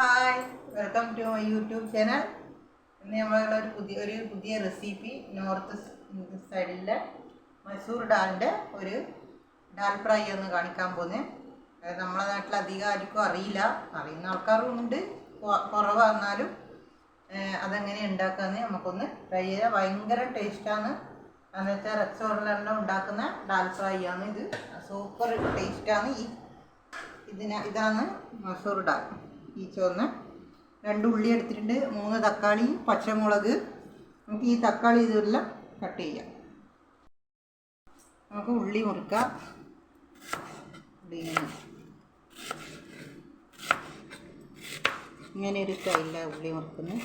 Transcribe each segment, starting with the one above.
Hi welcome to my YouTube channel ഇന്ന് നമ്മളൊരു പുതിയ ഒരു പുതിയ റെസിപ്പി നോർത്ത് സൈഡിലെ മൈസൂർ ഡാലിന്റെ ഒരു ഡാൽ ഫ്രൈ ഒന്ന് കാണിക്കാൻ പോകുന്നത് അത് നമ്മളെ നാട്ടിൽ അധികം ആർക്കും അറിയില്ല. അറിയുന്ന ആൾക്കാരും ഉണ്ട് കുറവാന്നാലും അതെങ്ങനെ ഉണ്ടാക്കാന്ന് നമുക്കൊന്ന് ട്രൈ ചെയ്യാം. ഭയങ്കര ടേസ്റ്റാണ് എന്ന് വെച്ചാൽ റെസ്റ്റോറന്റിലെല്ലാം ഉണ്ടാക്കുന്ന ഡാൽ ഫ്രൈ ആണ് ഇത് സൂപ്പർ ടേസ്റ്റാണ് ഈ ഇതിന ഇതാണ് മസൂർ ഡാൽ ഈ ചുവന്ന രണ്ട് ഉള്ളി എടുത്തിട്ടുണ്ട്. മൂന്ന് തക്കാളി പച്ചമുളക്. നമുക്ക് ഈ തക്കാളി ഇതെല്ലാം കട്ട് ചെയ്യാം. നമുക്ക് ഉള്ളി മുറിക്കാം. ഇങ്ങനെ ഇങ്ങനെ ഒരു സ്റ്റൈലാണ് ഉള്ളി മുറിക്കുന്നത്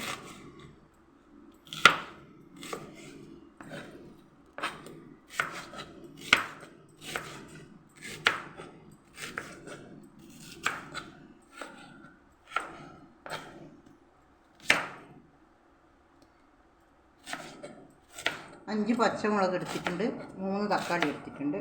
അഞ്ച് പച്ചമുളക് എടുത്തിട്ടുണ്ട്. മൂന്ന് തക്കാളി എടുത്തിട്ടുണ്ട്.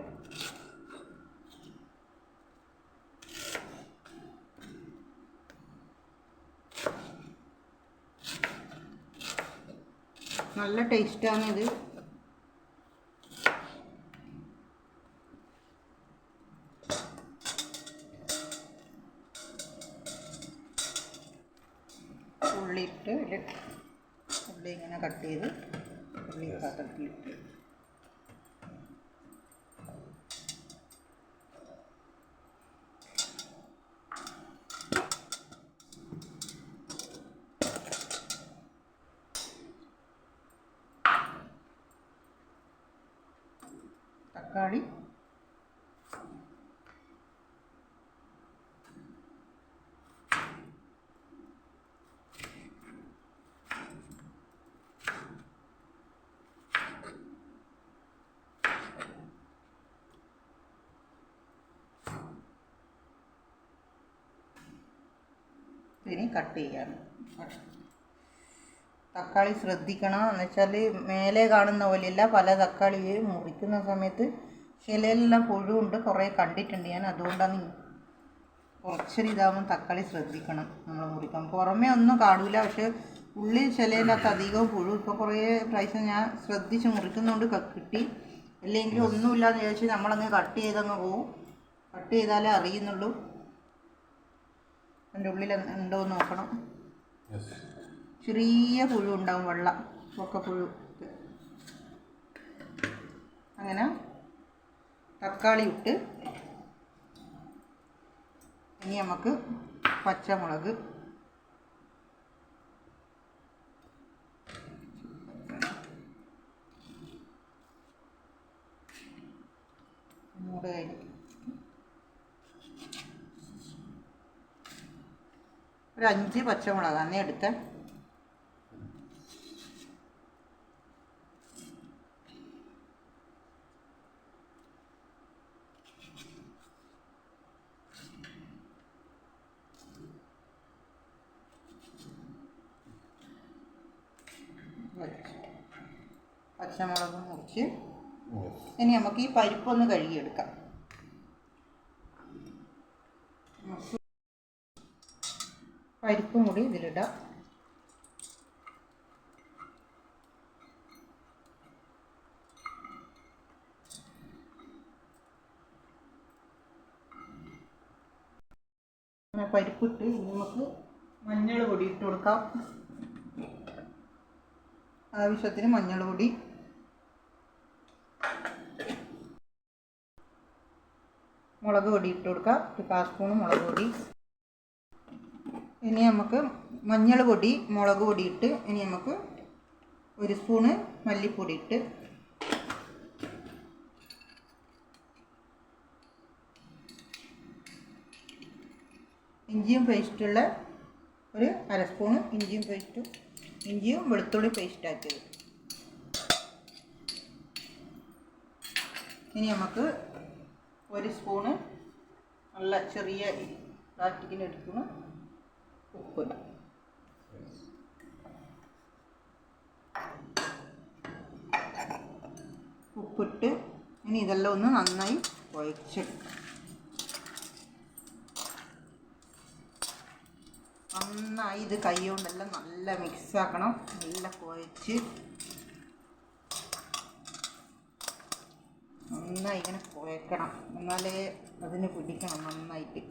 നല്ല ടേസ്റ്റാണ് ഇത്. ഉള്ളി ഇട്ട് ഉള്ളി ഇങ്ങനെ കട്ട് ചെയ്ത് ഉള്ളി പാത്രത്തിലിട്ട് തക്കാളി ഇനി കട്ട് ചെയ്യാണ്. തക്കാളി ശ്രദ്ധിക്കണം. എന്ന് വെച്ചാൽ മേലെ കാണുന്ന പോലെയല്ല പല തക്കാളി മുറിക്കുന്ന സമയത്ത് ചിലയിലെല്ലാം പുഴുണ്ട് കുറേ കണ്ടിട്ടുണ്ട് ഞാൻ. അതുകൊണ്ടാണ് കുറച്ചൊരു ഇതാകുമ്പോൾ തക്കാളി ശ്രദ്ധിക്കണം നമ്മൾ മുറിക്കണം പുറമേ ഒന്നും കാണില്ല പക്ഷേ ഉള്ളിൽ ചിലയിലകത്ത് അധികവും പുഴു ഇപ്പോൾ കുറേ പ്രാവശ്യം ഞാൻ ശ്രദ്ധിച്ച് മുറിക്കുന്നതുകൊണ്ട് കിട്ടി. അല്ലെങ്കിൽ ഒന്നുമില്ലാന്ന് വിചാരിച്ച് നമ്മളങ്ങ് കട്ട് ചെയ്തങ്ങ് പോവും. കട്ട് ചെയ്താലേ അറിയുന്നുള്ളൂ. അതിന്റെ ഉള്ളിൽ ഉണ്ടോ എന്ന് നോക്കണം. ചെറിയ പുഴു ഉണ്ടാവും വെള്ളം പുഴു. അങ്ങനെ തക്കാളി ഇട്ട് ഇനി നമുക്ക് പച്ചമുളക്. മൂട് കഴിഞ്ഞു ഒരു അഞ്ച് പച്ചമുളക് അന്നേ എടുത്ത്. പച്ചമുളക് മുറിച്ച്. ഇനി നമുക്ക് ഈ പരിപ്പൊന്ന് കഴുകിയെടുക്കാം നമുക്ക് പരിപ്പും കൂടി ഇതിലിടാം. പരിപ്പിട്ട് നമുക്ക് മഞ്ഞൾ പൊടി ഇട്ട് കൊടുക്കാം. ആവശ്യത്തിന് മഞ്ഞൾ പൊടി. മുളക് പൊടി ഇട്ട് കൊടുക്കാം. ഒരു കാസ്പൂണ് മുളക് പൊടി. ഇനി നമുക്ക് മഞ്ഞൾ പൊടി മുളക് പൊടി ഇട്ട് ഇനി നമുക്ക് ഒരു സ്പൂണ് മല്ലിപ്പൊടി ഇട്ട് ഇഞ്ചിയും പേസ്റ്റുള്ള ഒരു അര സ്പൂണ് ഇഞ്ചിയും പേസ്റ്റും ഇഞ്ചിയും വെളുത്തുള്ളി പേസ്റ്റാക്കിയത്. ഇനി നമുക്ക് ഒരു സ്പൂണ് നല്ല ചെറിയ പ്ലാസ്റ്റിക്കിന് എടുക്കുന്ന. ഉപ്പ് ഉപ്പിട്ട് ഇനി ഇതെല്ലാം ഒന്ന് നന്നായി കുഴച്ചെടുക്കാം നന്നായി ഇത് കൈ കൊണ്ടെല്ലാം നല്ല മിക്സ് ആക്കണം. നല്ല കുഴച്ച്. നന്നായി ഇങ്ങനെ കുഴക്കണം. എന്നാലേ അതിന് പിടിക്കണം നന്നായിട്ട്.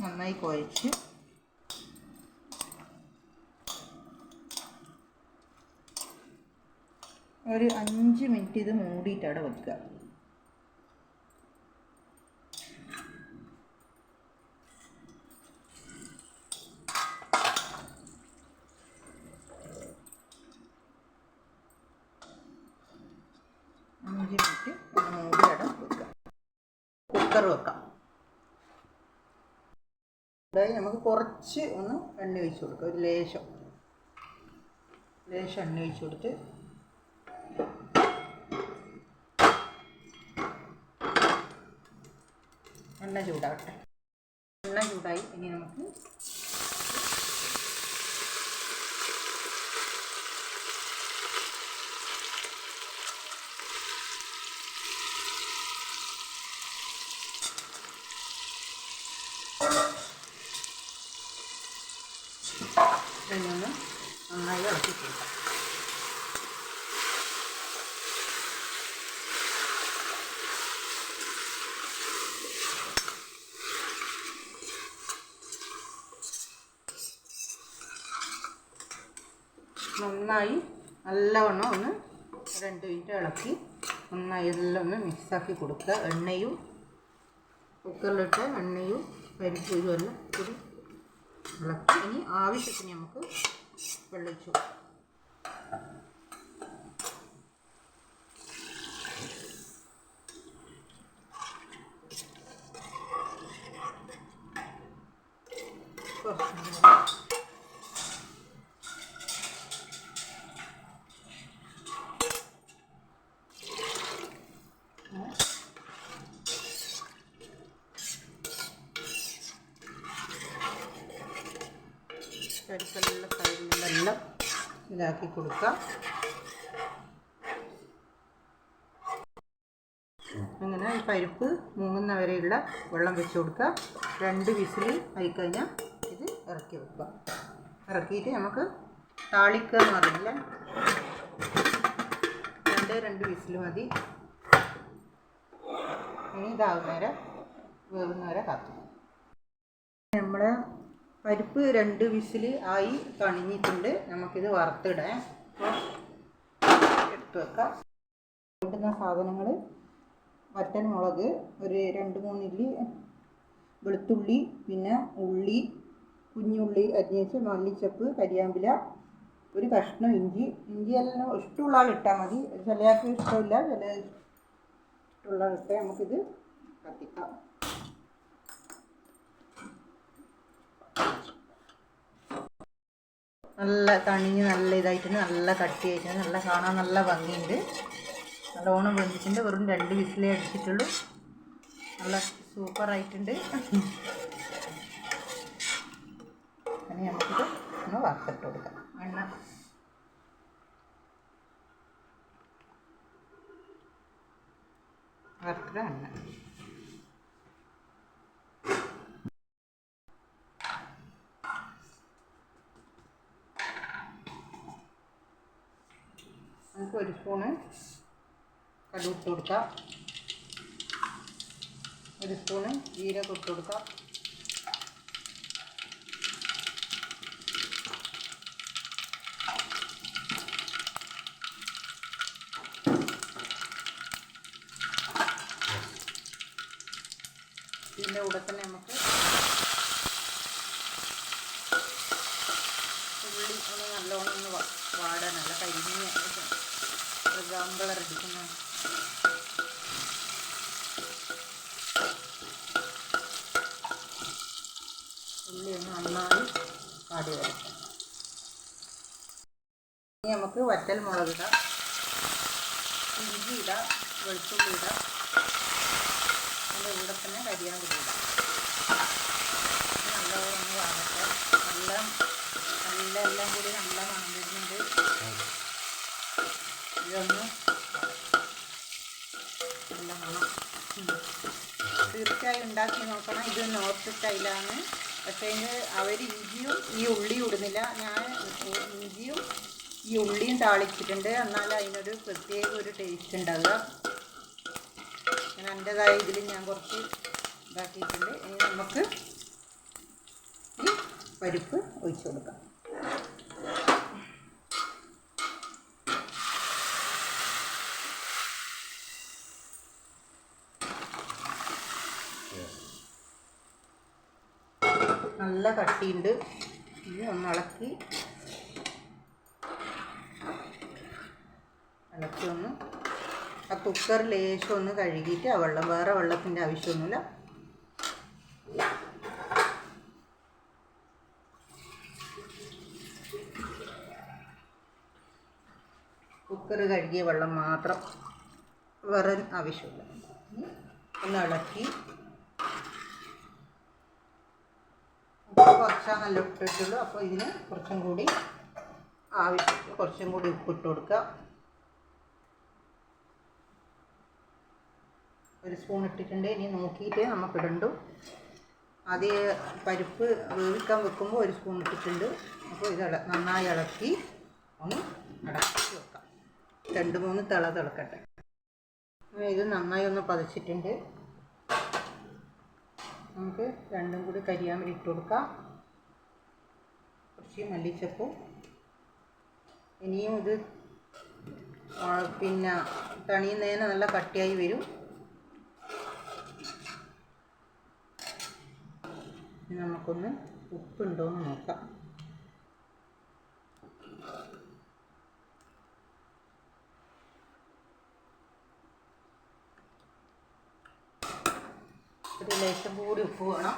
നന്നായി കുഴച്ച്. ഒരു അഞ്ച് മിനിറ്റ് ഇത് മൂടിയിട്ട് അവിടെ വെക്കുക. അഞ്ച് മിനിറ്റ് മൂടി അട വെക്കുക. കുക്കർ വെക്കാം. അതായത് നമുക്ക് കുറച്ച് ഒന്ന് എണ്ണ ഒഴിച്ച് കൊടുക്കുക ഒരു ലേശം. ലേശം എണ്ണ ഒഴിച്ച് കൊടുത്ത് എണ്ണ ചൂടാകട്ടെ. എണ്ണ ചൂടായി. ഇനി നമുക്ക് ഇതൊന്ന് നന്നായി ഇളക്കി കൊടുക്കാം നന്നായി നല്ലവണ്ണം ഒന്ന് രണ്ട് മിനിറ്റ് ഇളക്കി നന്നായി എല്ലാം ഒന്ന് മിക്സാക്കി കൊടുക്കുക. എണ്ണയും കുക്കറിലിട്ട് എണ്ണയും പരിപ്പൂരും എല്ലാം കൂടി ഇളക്കി. ഇനി ആവശ്യത്തിന് നമുക്ക് വെള്ളൊഴിച്ചു ഇതാക്കി കൊടുക്കാം. അങ്ങനെ ഈ പരിപ്പ് മൂങ്ങുന്ന വരെയുള്ള വെള്ളം വെച്ച് കൊടുക്കുക രണ്ട് വിസിൽ ആയിക്കഴിഞ്ഞാൽ ഇത് ഇറക്കി വെക്കുക ഇറക്കിയിട്ട് നമുക്ക് താളിക്കുക എന്ന് പറഞ്ഞില്ല രണ്ട് രണ്ട് വിസിൽ മതി. ഇനി ഇതാവുന്നവരെ വേവുന്നവരെ കാത്തു. നമ്മുടെ പരിപ്പ് രണ്ട് വിസിൽ ആയി കണിഞ്ഞിട്ടുണ്ട്. നമുക്കിത് വറുത്തിടാം. എടുത്തു വെക്കാം. വേണ്ടുന്ന സാധനങ്ങൾ വറ്റൻ മുളക് ഒരു രണ്ട് മൂന്നില്ലി വെളുത്തുള്ളി പിന്നെ ഉള്ളി കുഞ്ഞുള്ളി അരിഞ്ഞേച്ച് മല്ലിച്ചപ്പ് കരിയാമ്പില ഒരു കഷ്ണം ഇഞ്ചി. ഇഞ്ചി എല്ലാം ഇഷ്ടമുള്ള ആൾ ഇട്ടാൽ മതി. ചിലയാൾക്ക് ഇഷ്ടമില്ല ചില ഇഷ്ടമുള്ള ആൾ ഇട്ടാൽ നമുക്കിത് കത്തിക്കാം. നല്ല തണിഞ്ഞ് നല്ല ഇതായിട്ടുണ്ട്. നല്ല കട്ടിയായിട്ടുണ്ട്. നല്ല കാണാൻ നല്ല ഭംഗിയുണ്ട്. നല്ലോണം വെന്തിട്ടുണ്ട്. വെറും രണ്ട് വിസിലേ അടിച്ചിട്ടുള്ളൂ. നല്ല സൂപ്പറായിട്ടുണ്ട് അങ്ങനെ നമുക്കിത് ഒന്ന് വറുത്തിട്ട് കൊടുക്കാം. എണ്ണ. വറുത്തിട്ട് എണ്ണ നമുക്ക് ഒരു സ്പൂണ് കടുക് ഇട്ട് കൊടുക്കാം. ഒരു സ്പൂണ് ജീരകം ഇട്ട് കൊടുക്കാം. ഇതിന്റെ കൂടെ തന്നെ നമുക്ക് കളർ എടുക്കുന്നത് ഉള്ളി ഒന്ന് നന്നായി ഇനി നമുക്ക് വറ്റൽ മുളക് ഇടാം. ഇഞ്ചി ഇടാം വെളുത്തുള്ളി ഇടാം. അതിന്റെ കൂടെ തന്നെ കരിയാമ്പുള്ളി ഇടാം. നല്ലപോലെ ഒന്ന് നല്ല നല്ല എല്ലാം കൂടി നല്ല മണം വരുന്നുണ്ട് ഇതൊന്ന് തീർച്ചയായും ഉണ്ടാക്കി നോക്കണം. ഇത് നോർത്ത് സ്റ്റൈലാണ്. പക്ഷേ അവർ ഇഞ്ചിയും ഈ ഉള്ളിയും ഇടുന്നില്ല. ഞാൻ ഇഞ്ചിയും ഈ ഉള്ളിയും താളിച്ചിട്ടുണ്ട്. എന്നാൽ അതിനൊരു പ്രത്യേക ഒരു ടേസ്റ്റ് ഉണ്ടാവുക ഞാൻ എന്റെതായ ഇതിൽ ഞാൻ കുറച്ച് ഇതാക്കിയിട്ടുണ്ട്. ഇനി നമുക്ക് ഈ പരിപ്പ് ഒഴിച്ചു കൊടുക്കാം. നല്ല കട്ടിയുണ്ട്. ഇത് ഒന്ന് ഇളക്കി ഇളക്കി ഒന്ന് ആ കുക്കർ ലേശം ഒന്ന് കഴുകിയിട്ട് ആ വെള്ളം വേറെ വെള്ളത്തിന്റെ ആവശ്യമൊന്നുമില്ല. കുക്കർ കഴുകിയ വെള്ളം മാത്രം വേറെ ആവശ്യമില്ല. ഒന്ന് ഇളക്കി കുറച്ചാണല്ലോ ഇട്ടിട്ടുള്ളൂ. അപ്പോൾ ഇതിന് കുറച്ചും കൂടി ആവശ്യത്തിൽ കുറച്ചും കൂടി ഉപ്പിട്ട് കൊടുക്കുക. ഒരു സ്പൂൺ ഇട്ടിട്ടുണ്ട്. ഇനി നോക്കിയിട്ട് നമുക്ക് ഇടണ്ടു. അത് പരിപ്പ് വേവിക്കാൻ വെക്കുമ്പോൾ ഒരു സ്പൂൺ ഇട്ടിട്ടുണ്ട്. അപ്പോൾ ഇത് നന്നായി ഇളക്കി ഒന്ന് അടക്കി വെക്കാം. രണ്ട് മൂന്ന് തിള തിളക്കട്ടെ. ഇത് നന്നായി ഒന്ന് പതിച്ചിട്ടുണ്ട്. നമുക്ക് രണ്ടും കൂടി കരിയാമ്പരി ഇട്ട് കൊടുക്കാം. കുറച്ച് മല്ലിച്ചപ്പും. ഇനിയും ഇത് പിന്നെ തണിയുന്നതിന് നല്ല കട്ടിയായി വരും. നമുക്കൊന്ന് ഉപ്പുണ്ടോ എന്ന് നോക്കാം. ഒരു ലേശം കൂടി ഉപ്പ് വേണം.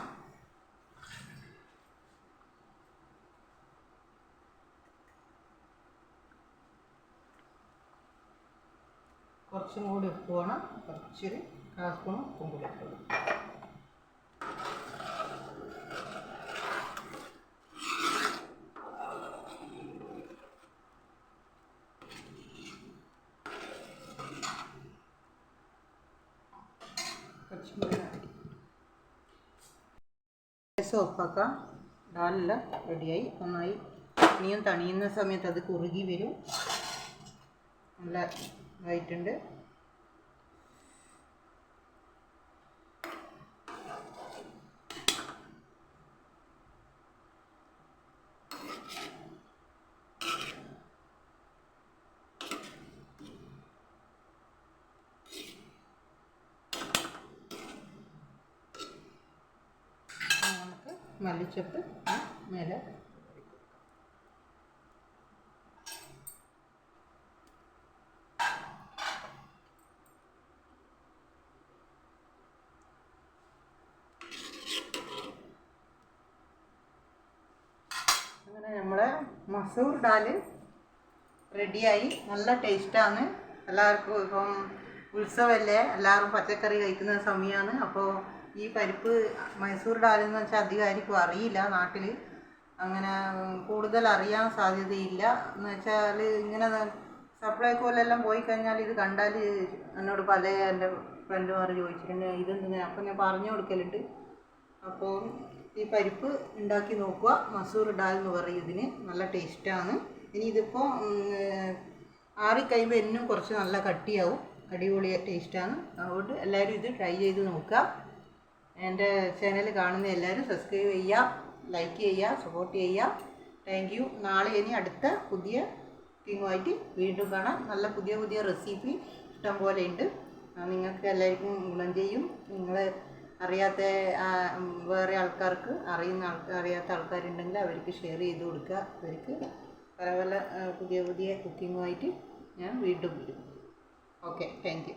കുറച്ചും കൂടി ഉപ്പ് വേണം. കുറച്ചൊരു കാൽ സ്പൂൺ ഉപ്പും കൂടി ഇട്ട് ഓഫാക്കാം. ഡാലെല്ലാം റെഡിയായി. നന്നായി ഇനിയും തണിയുന്ന സമയത്ത് അത് കുറുകി വരും. നല്ല ഇതായിട്ടുണ്ട് ഇനി നമുക്ക് മല്ലിച്ചപ്പ് മേലെ അങ്ങനെ നമ്മളെ മസൂർ ഡാൽ റെഡിയായി. നല്ല ടേസ്റ്റാണ്. എല്ലാവർക്കും ഇപ്പം ഉത്സവമല്ലേ? എല്ലാവരും പച്ചക്കറി കഴിക്കുന്ന സമയമാണ്. അപ്പോൾ ഈ പരിപ്പ് മൈസൂർ ഡാലെന്ന് വെച്ചാൽ അധികം അറിയില്ല നാട്ടിൽ അങ്ങനെ കൂടുതൽ അറിയാൻ സാധ്യതയില്ല. എന്ന് വെച്ചാൽ ഇങ്ങനെ സപ്ലൈക്കോലെല്ലാം പോയി കഴിഞ്ഞാൽ ഇത് കണ്ടാൽ എന്നോട് പല എന്റെ ഫ്രണ്ടുമാർ ചോദിച്ചിട്ടുണ്ട് ഇതെന്തിനാ? അപ്പം ഞാൻ പറഞ്ഞു കൊടുക്കലുണ്ട്. അപ്പോൾ ഈ പരിപ്പ് ഉണ്ടാക്കി നോക്കുക. മസൂർ ഡാൽ എന്ന് പറയും ഇതിന്. നല്ല ടേസ്റ്റാണ്. ഇനി ഇതിപ്പോൾ ആറിക്കഴിയുമ്പോൾ എന്നും കുറച്ച് നല്ല കട്ടിയാവും. അടിപൊളി ടേസ്റ്റാണ്. അതുകൊണ്ട് എല്ലാവരും ഇത് ട്രൈ ചെയ്ത് നോക്കുക. എന്റെ ചാനൽ കാണുന്ന എല്ലാവരും സബ്സ്ക്രൈബ് ചെയ്യുക ലൈക്ക് ചെയ്യുക സപ്പോർട്ട് ചെയ്യുക. താങ്ക് യു നാളെ ഇനി അടുത്ത പുതിയ കുക്കിങ്ങുമായിട്ട് വീണ്ടും കാണാം. നല്ല പുതിയ പുതിയ റെസിപ്പി ഇഷ്ടം പോലെ ഉണ്ട് നിങ്ങൾക്ക് എല്ലാവർക്കും ഗുണം ചെയ്യും. നിങ്ങൾ അറിയാത്ത വേറെ ആൾക്കാർക്ക് അറിയുന്ന ആൾക്കാർ അറിയാത്ത ആൾക്കാരുണ്ടെങ്കിൽ അവർക്ക് ഷെയർ ചെയ്ത് കൊടുക്കുക. അവർക്ക് പല പല പുതിയ പുതിയ കുക്കിങ്ങുമായിട്ട് ഞാൻ വീണ്ടും വരും. Okay thank you